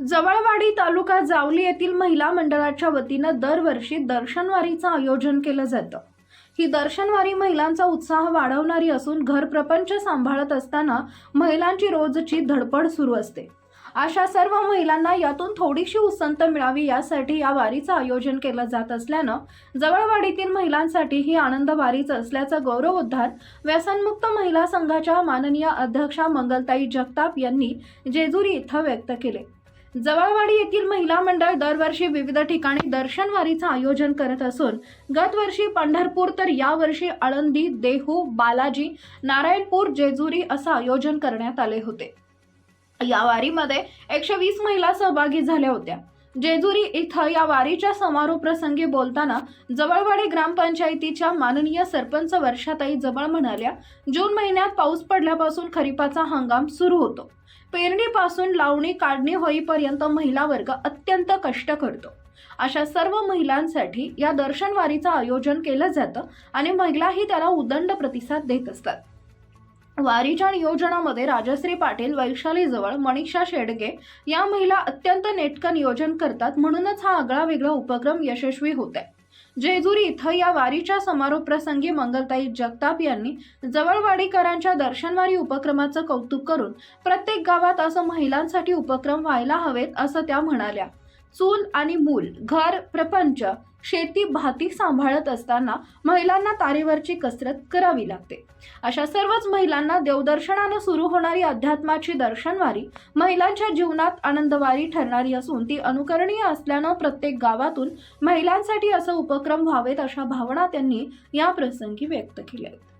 जवळवाडी तालुका जावली येथील महिला मंडळाच्या वतीनं दरवर्षी दर्शनवारीचं आयोजन केलं जातं. ही दर्शनवारी महिलांचा उत्साह वाढवणारी असून घर प्रपंच सांभाळत असताना महिलांची रोजची धडपड सुरू असते. अशा सर्व महिलांना यातून थोडीशी उसंत मिळावी यासाठी या वारीचं आयोजन केलं जात असल्यानं जवळवाडीतील महिलांसाठी ही आनंद वारीच असल्याचा गौरवोद्धार व्यसनमुक्त महिला संघाच्या माननीय अध्यक्षा मंगलताई जगताप यांनी जेजुरी इथं व्यक्त केले. जवळवाडी येथील महिला मंडळ दरवर्षी विविध ठिकाणी दर्शनवारीचं आयोजन करत असून गतवर्षी पंढरपूर तर यावर्षी आळंदी देहू बालाजी नारायणपूर जेजुरी असं आयोजन करण्यात आले होते. या वारीमध्ये एकशे वीस महिला सहभागी झाल्या होत्या. जेजुरी इथं या वारीच्या समारोप प्रसंगी बोलताना जवळवाडी ग्रामपंचायतीच्या माननीय सरपंच वर्षाताई जवळ म्हणाल्या जून महिन्यात पाऊस पडल्यापासून खरीपाचा हंगाम सुरू होतो. पेरणीपासून लावणी काढणी होईपर्यंत महिला वर्ग अत्यंत कष्ट करतो. अशा सर्व महिलांसाठी या दर्शनवारीचं आयोजन केलं जातं आणि महिलाही त्याला उदंड प्रतिसाद देत असतात. वारीच्या नियोजनामध्ये राजश्री पाटील वैशालीजवळ मनीषा शेडगे या महिला अत्यंत नेटकं नियोजन करतात म्हणूनच हा आगळा वेगळा उपक्रम यशस्वी होत आहे जेजुरी इथं या वारीच्या समारोप प्रसंगी मंगलताई जगताप यांनी जवळवाडीकरांच्या दर्शनवारी उपक्रमाचं कौतुक करून प्रत्येक गावात असं महिलांसाठी उपक्रम व्हायला हवेत असं त्या म्हणाल्या. चूल आणि मूल घर प्रपंच शेती भाती सांभाळत असताना महिलांना तारेवरची कसरत करावी लागते. अशा सर्वच महिलांना देवदर्शनानं सुरू होणारी अध्यात्माची दर्शनवारी महिलांच्या जीवनात आनंदवारी ठरणारी असून ती अनुकरणीय असल्यानं प्रत्येक गावातून महिलांसाठी असं उपक्रम व्हावेत अशा भावना त्यांनी या प्रसंगी व्यक्त केल्या आहेत.